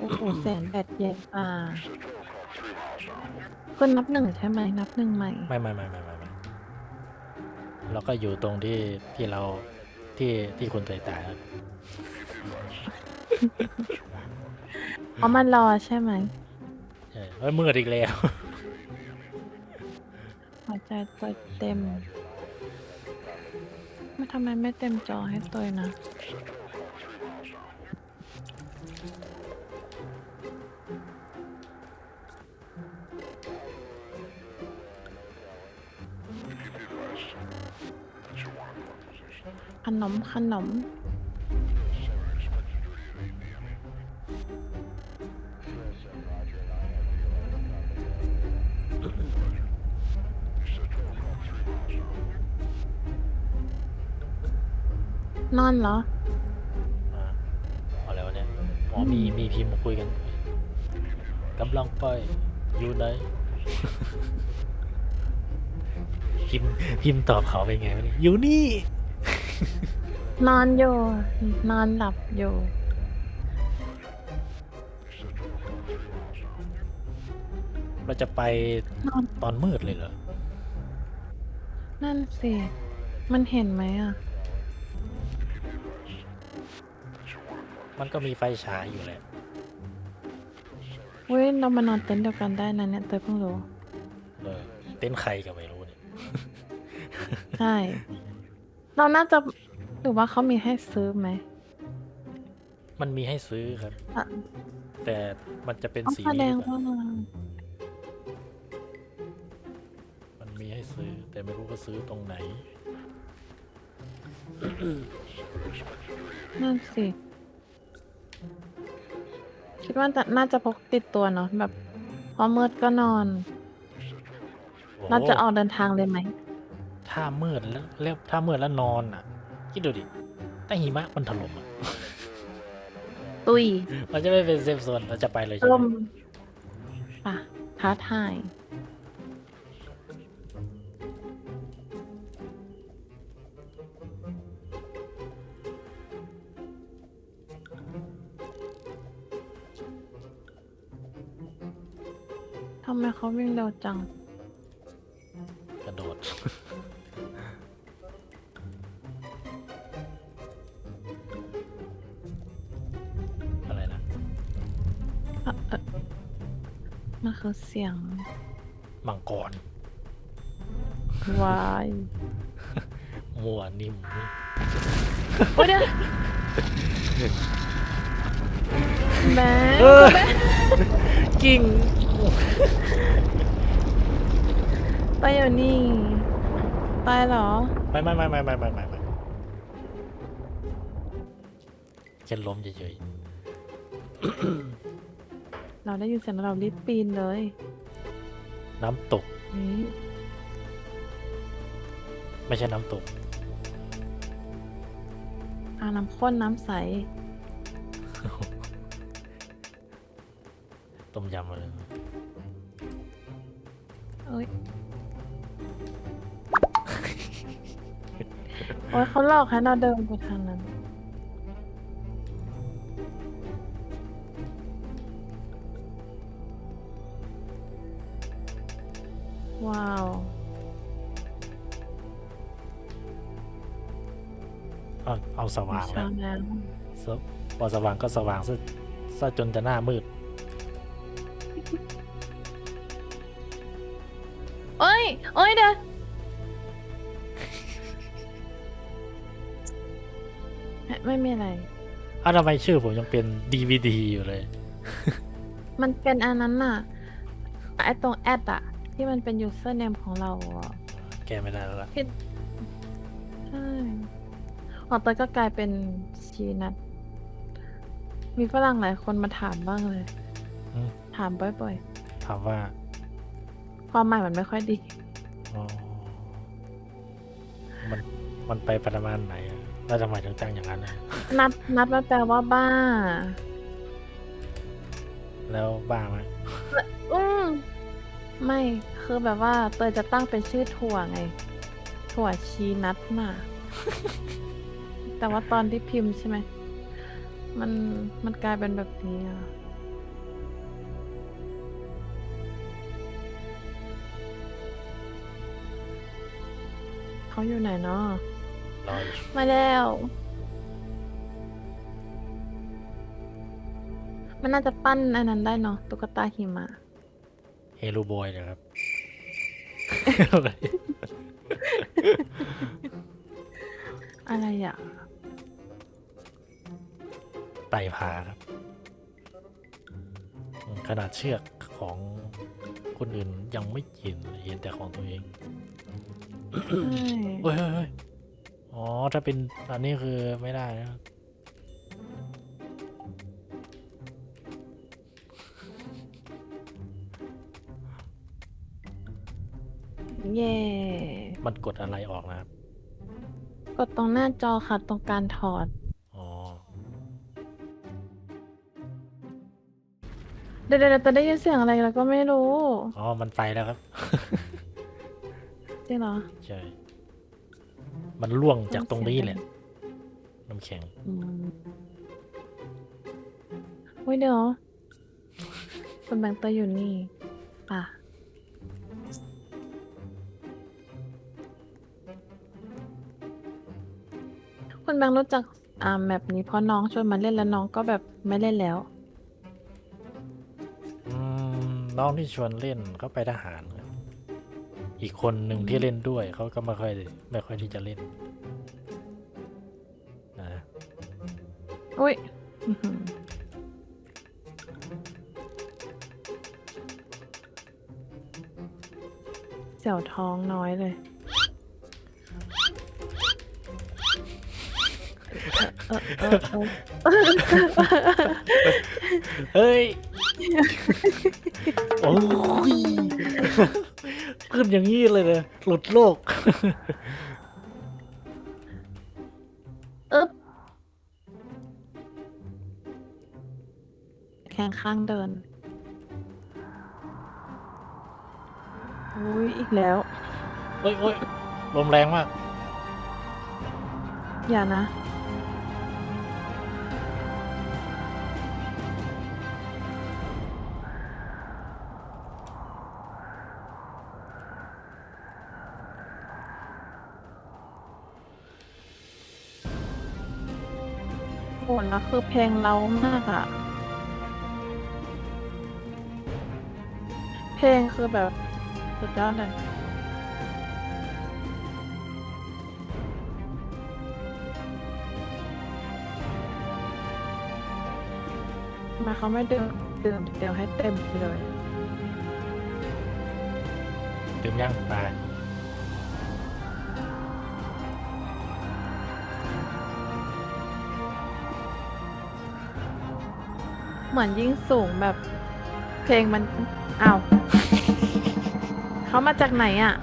โอ้โหแสนแปดเย็นอ่าคุณนับหนึ่งใช่ไหมนับหนึ่งใหม่ ไม่ไม่ไม่ไม่ไม่ไม่เราก็อยู่ตรงที่ที่เราที่ที่คุณตายตายครับเพราะมันรอใช่ไหมใช่เฮ้ยมืดอีกแล้ว หัวใจตัวเต็มไม่ทำไมไม่เต็มจอให้ตัวนะ ขนมขนม นอนเหรอ อ่าเอาแล้วะเนี่ยอ๋อมีมีพิมพ์มาคุยกันกำลังไปอยู่ไหน พิมพ์พิมพ์ตอบเขาเป็นไงวะเนี่ยอยู่นี่ นอนอยู่ นอนหลับอยู่ เราจะไปนอน ตอนมืดเลยเหรอ นั่นสิ มันเห็นไหมอะ มันก็มีไฟฉายอยู่แหละ เว้ย เรามานอนเต็นท์เดียวกันได้นะเนี่ยเตยเพิ่งรู้ เออเต้นท์ใครก็ไม่รู้เนี่ย ใช่ เราน่าจะ หรือว่าเขามีให้ซื้อไหม มันมีให้ซื้อครับ อะ แต่มันจะเป็นเอาสีแสดงนี้หรือเปล่าว่ามันมีให้ซื้อ แต่ไม่รู้ว่าซื้อตรงไหน นั่นสิคิดว่าจะน่าจะพกติดตัวเนาะแบบ พอมืดก็นอนโอ้โหเราจะออกเดินทางเลยไหมถ้ามืดแล้วแล้วถ้ามืดแล้วนอนอะ คิดดูดิถ้าหิมะมันถล่มอะตุยมันจะไม่เป็นเซฟโซนเราจะไปเลยใช่ลไหมมป่ะท้าทายทำไมเขาวิ่งเร็วจัง คือเสียงมังกรวายมัวนิ่มโอ้ยเดี๋ยวแม่เออกิ่งตายอยู่นี่ตายเหรอ ไม่ไม่ไม่ไม่ไม่ไม่ไม่ไม่แค่ล้มเฉย เราได้ยินเสียงแล้วเรารีบปีนเลยๆน้ำตกนี่ไม่ใช่น้ำตกอ่าน้ำข้นน้ำใส ต้มยำอะไรเอ้ย โอ้ยเขาหลอกให้เราเดินไปทางนั้น เอาเอาสว่างเช้าแล้วแล้วสวพอสว่างก็สว่างซะซะจนจะหน้ามืด เอ้ยเอ้ยเดี๋ยวไม่ไม่มีอะไร อ้าวทำไมชื่อผมยังเป็น DVD อยู่เลย มันเป็นอันนั้นน่ะไอตรงแอดอะที่มันเป็น username ของเราอะแก้ไม่ได้แล้วล่ะที่ใช่ ของเตยก็กลายเป็นชีนัทมีฝรั่งหลายคนมาถามบ้างเลย อืม ถามบ่อยถามว่าๆ ความหมายมันไม่ค่อยดี อ๋อมัน มันไปประมาณไหนอะแล้วทำไมถึงตั้งอย่างนั้นนะนัดนัดมันแปลว่าบ้า แล้วบ้าไหมอืมไม่คือแบบว่าเตยจะตั้งเป็นชื่อถั่วไง ถั่วชีนัทน่ะ แต่ว่าตอนที่พิมพ์ใช่ไหม มันมันกลายเป็นแบบนี้อะ เขาอยู่ไหนเนาะมาแล้ว มันน่าจะปั้นอันนั้นได้เนาะตุ๊กตาหิมะ เฮลูบอยนะครับ อะไรอะ ไต่ผาครับ ขนาดเชือกของคนอื่นยังไม่เห็นเลยเห็นแต่ของตัวเองใช่เฮ้ยเฮ้ยเฮ้ยอ๋อ ถ้าเป็นอันนี้คือไม่ได้นะเย่มันกดอะไรออกนะครับ กดตรงหน้าจอค่ะ ตรงการถอด เดี๋ยวเดี๋ยวจะได้ยินเสียงอะไรแล้วก็ไม่รู้ อ๋อ มันไปแล้วครับ จริงเหรอใช่ มันล่วงจากตรงนี้แหละ น้ำแข็ง อืมเฮ้ยเดี๋ยวคุณแบงค์เตอร์อยู่นี่ป่ะคุณแบงค์รู้จักอ่าแมปนี้เพราะน้องชวนมาเล่นแล้วน้องก็แบบไม่เล่นแล้ว น้องที่ชวนเล่นเขาไปทหารครับอีกคนหนึ่งที่เล่นด้วยเขาก็ไม่ค่อยไม่ค่อยที่จะเล่นนะอุ้ยอื้อหือเสี่ยวท้องน้อยเลยเออเออเออเออเฮ้ย โอ้ยขึ้นอย่างนี้เลยเลยหลุดโลก อึ๊บแข่งข้างเดิน อุ้ยอีกแล้ว เฮ้ยเฮ้ยลมแรงมาก อย่านะ โหแล้วคือเพลงเรามากอะเพลงคือแบบสุดยอดเลยทำไมเขาไม่ดื่มดื่มเดี๋ยวให้เต็มไปเลย ดื่มยังตา เหมือนยิ่งสูงแบบ เพลงมันอ้าวเขามาจากไหนอะ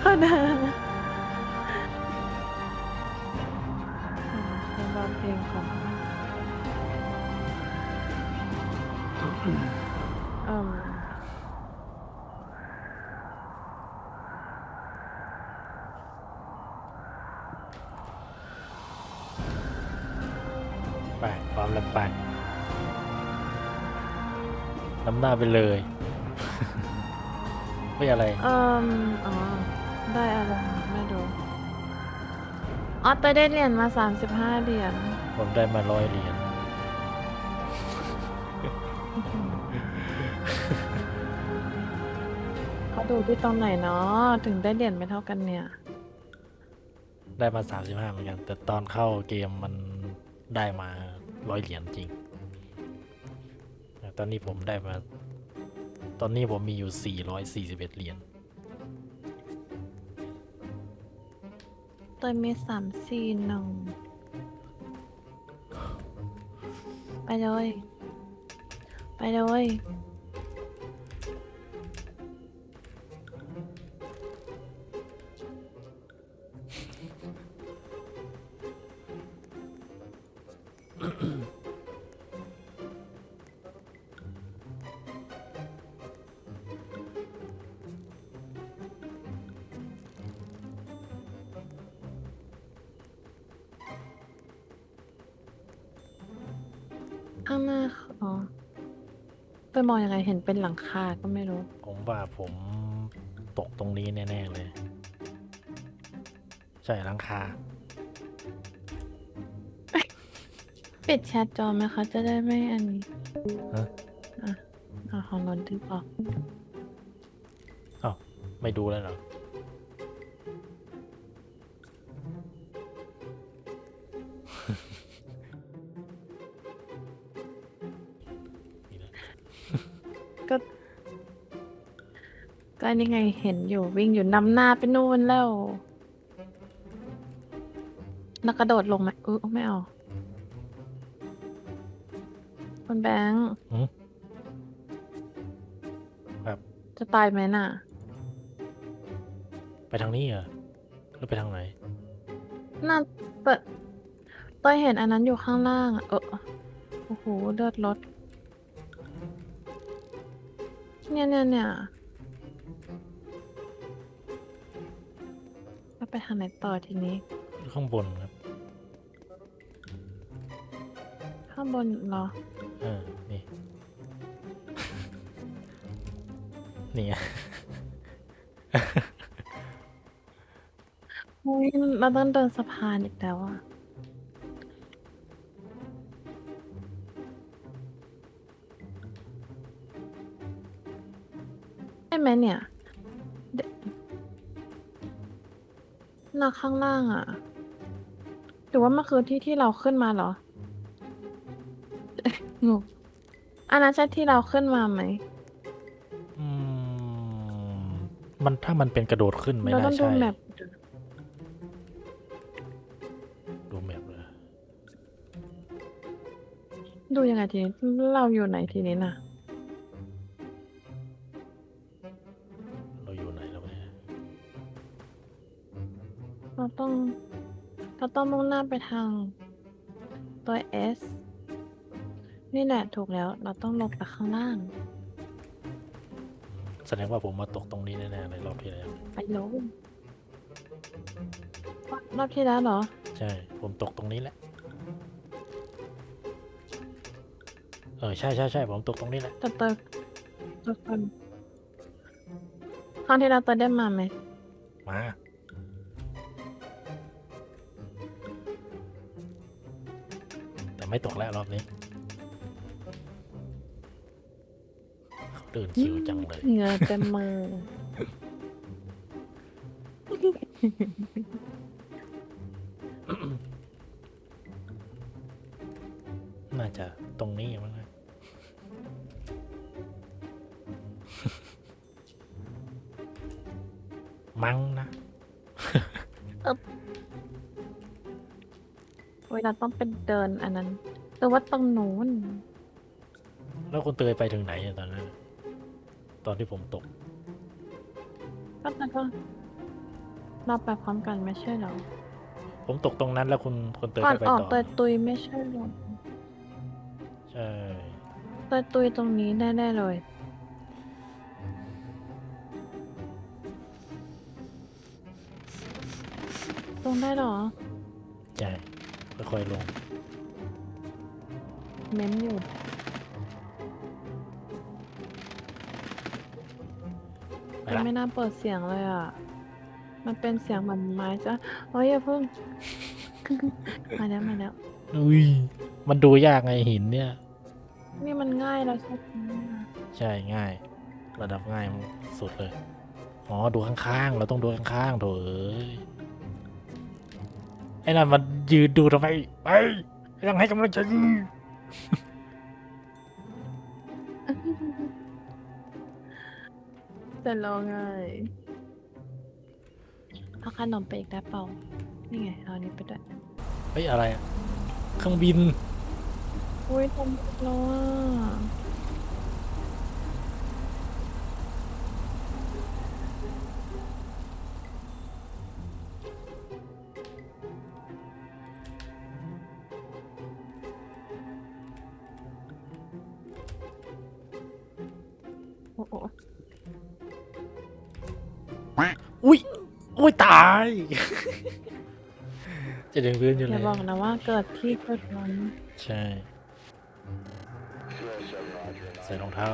เขาเดินเป็น น้ำหน้าไปเลย ไม่อะไร เอ่มอ๋อ ได้อะไรไม่ดูอ๋อเตยได้เหรียญมาสามสิบห้าเหรียญผมได้มาร้อยเหรียญเขาดูที่ตรงไหนเนาะถึงได้เหรียญไม่เท่ากันเนี่ย ได้มาสามสิบห้าเหมือนกัน แต่ตอนเข้าเกมมันได้มาร้อยเหรียญจริงแตอนนี้ผมได้มา ตอนนี้ผมมีอยู่สี่ร้อยสี่สิบเอ็ดเหรียญเตยมีสามสี่หนึ่งไปเลย ไปเลยางหน้าอ๋อไปมองยังไงเห็นเป็นหลังคาก็ไม่รู้ ผมว่าผมตกตรงนี้แน่ ๆ เลย ใช่หลังคา ปิดแชทจอไหมคะ จะได้ไม่อันนี้ฮะ อะเอาของนนทึกออก ไม่ดูแล้วเหรอ ก็ก็นี่ไงเห็นอยู่วิ่งอยู่นำหน้าไปนู่นแล้วแล้วกระโดดลงไหมเออไม่เอาคุณแบงค์หืมครับ จะตายไหมน่ะ ไปทางนี้เหรอหรือไปทางไหน น่าเปิดต้อยเห็นอันนั้นอยู่ข้างล่างอะเออโอ้โหเลือดรถ เนี่ยเนี่ยเนี่ยแล้วไปทางไหนต่อทีนี้ ข้างบนครับข้างบนเหรอเออนี่ นี่ไงอุ้ยเราต้องเดินสะพานอีกแล้วอะ เนี่ยเดน่าข้างล่างอะหรือว่ามันคือที่ที่เราขึ้นมาเหรองงอันนั้นใช่ที่เราขึ้นมาไหมอืมมันถ้ามันเป็นกระโดดขึ้นไม่เราน่าต้องดูใช่ แมปดูแมปเลย ดูยังไงทีนี้ เราอยู่ไหนทีนี้น่ะ เราต้องมุ่งหน้าไปทางตัว S นี่แหละถูกแล้ว เราต้องลงไปข้างล่าง แสดงว่าผมมาตกตรงนี้แน่ๆเลยรอบที่แล้ว ไปลงรอบที่แล้วเหรอ ใช่ ผมตกตรงนี้แหละ เออ ใช่ใช่ใช่ผมตกตรงนี้แหละ แต่เตยเตยคนครั้งที่แล้วเตยได้มาไหม มา ไม่ตกแล้วรอบนี้เขาเดินคิวจังเลยเหงื่อเต็มมือน่าจะตรงนี้มั้งนะมั้งนะ เวลาต้องเป็นเดินอันนั้นหรือว่าตรงนู้นแล้วคุณเตยไปถึงไหนอะตอนนั้น ตอนที่ผมตก ก็แต่ก็เราไปพร้อมกันไม่ใช่เหรอผมตกตรงนั้นแล้วคุณคุณเตยก่อนก็ไปออกต่อเตยตุยไม่ใช่เหรอใช่เตยตุยตรงนี้แน่ๆเลย ตรงได้เหรอ ใช่ ค่อยๆลง เม้นอยู่ ไปแต่ละไม่น่าเปิดเสียงเลยอะ มันเป็นเสียงเหมือนไม้จ้ะเฮ้ยอย่าเพิ่ง มาแล้วมาแล้ว อุ้ยมันดูยากไงหินเนี่ย นี่มันง่ายแล้วใช่ไหมใช่ง่าย ระดับง่ายสุดเลย อ๋อ ดูข้างๆ เราต้องดูข้างๆโถเอ้ย ไอ้นั่นมันยืนดูทำไมไปยังให้กำลังใจแต่เราง่ายเอาขนมไปอีกได้เปล่า นี่ไง เอาอันนี้ไปด้วย เฮ้ยอะไรอะเครื่องบิน อุ้ยทำแล้วอะ อ้โหอุ้ยอุ้ยตาย จะดึงพื้นอยู่อเลย่ายบอกนะว่าเกิดที่เกิดนั้นใช่ ใส่รองเท้า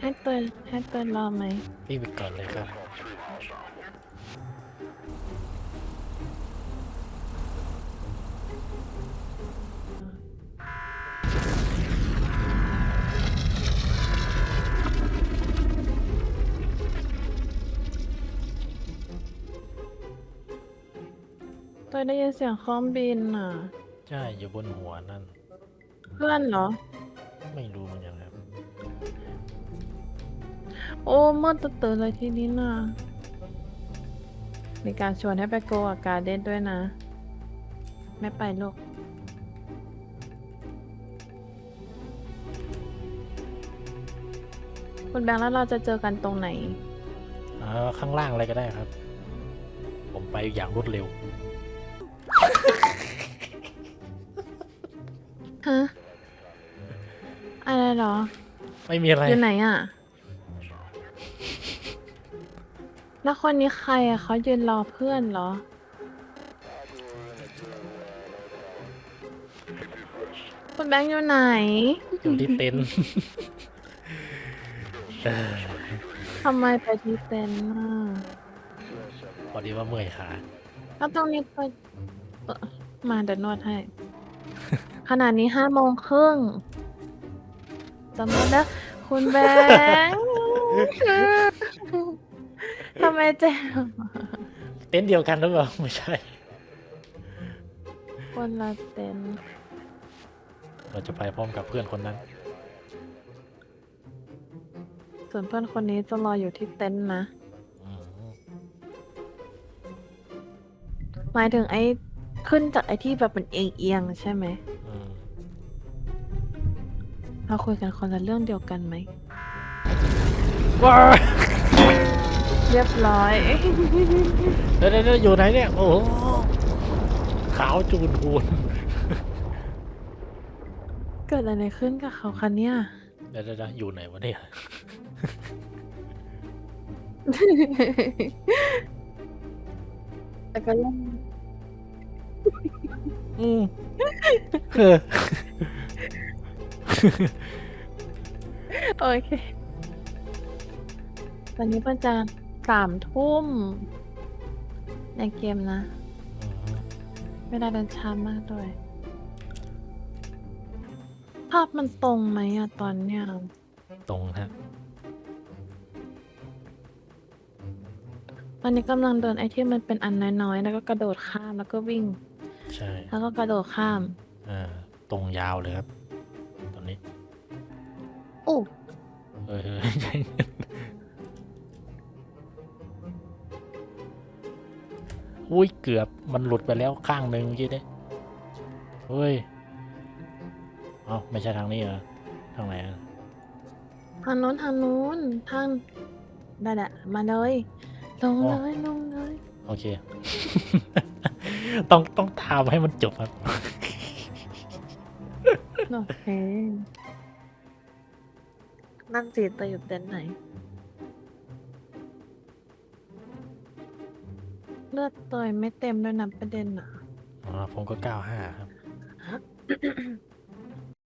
ให้เตือนให้เตือนรอไหมวิ่งไปก่อนเลยครับ เตือนได้ยินเสียงเครื่องบินอะ ใช่อยู่บนหัวนั่น เพื่อนเหรอ ไม่รู้เหมือนกันครับ โอ้มืดตื่นๆเลยทีนี้น่ะ มีการชวนให้ไปโกอาการเด่นด้วยนะ ไม่ไปลูกคุณแบงค์แล้วเราจะเจอกันตรงไหนอ่าข้างล่างอะไรก็ได้ครับ ผมไปอย่างรวดเร็ว ฮะอะไรเหรอ ไม่มีอะไร อยู่ไหนอะ แล้วคนนี้ใครอะเขายืนรอเพื่อนเหรอ คุณแบงค์อยู่ไหน อยู่ที่เต็นท์เออทำไมไปที่เต็นท์อะพอดีว่าเมื่อยขาแล้วตรงนี้ก็เอ่อ มาเดี๋ยวนวดให้ ขนาดนี้ห้าโมงครึ่งจำได้แล้วคุณแบงค์ทำไมเจ๊บเต็นท์เดียวกันหรือเปล่าไม่ใช่ คนละเต็นท์เราจะไปพร้อมกับเพื่อนคนนั้น ส่วนเพื่อนคนนี้จะรออยู่ที่เต็นท์นะอืมหมายถึงไอ้ ขึ้นจากไอ้ที่แบบเป็นเอียงเอียงๆใช่ไหม อืมเราคุยกันคนละเรื่องเดียวกันไหม ว้าเรียบร้อย เดี๋ยวเดี๋ยวเดี๋ยวอยู่ไหนเนี่ย โอ้โหขาวจูนพูนเกิดอะไรขึ้นกับเขาคะเนี่ย เดี๋ยวเดี๋ยวเดี๋ยวอยู่ไหนวะเนี่ย แต่ก็ยัง อืมเออโอเคตอนนี้เป็นจะสามทุ่ม ในเกมนะอืมเวลาเดินช้ามากด้วย ภาพมันตรงไหมอะตอนเนี้ยตรงฮะตอนนี้กำลังเดินไอ้ที่มันเป็นอันน้อยๆ แล้วก็กระโดดข้ามแล้วก็วิ่ง ใช่แล้วก็กระโดดข้ามอ่าตรงยาวเลยครับ ตอนนี้โอ้เออใจเย็นอุ้ยเกือบมันหลุดไปแล้วข้างหนึ่งเมื่อกี้เนี่ยเฮ้ยเอ้าไม่ใช่ทางนี้เหรอทางไหนอะทางนู้นทางนู้นทางได้แหละมาเลยลงเลยลงเลย โอเค ต้องต้องทำให้มันจบครับ โอเค นั่งจีตอยู่เต็นท์ไหน เลือดตัวไม่เต็มด้วยนะประเด็นอะ อ๋อผมก็ 95 ครับ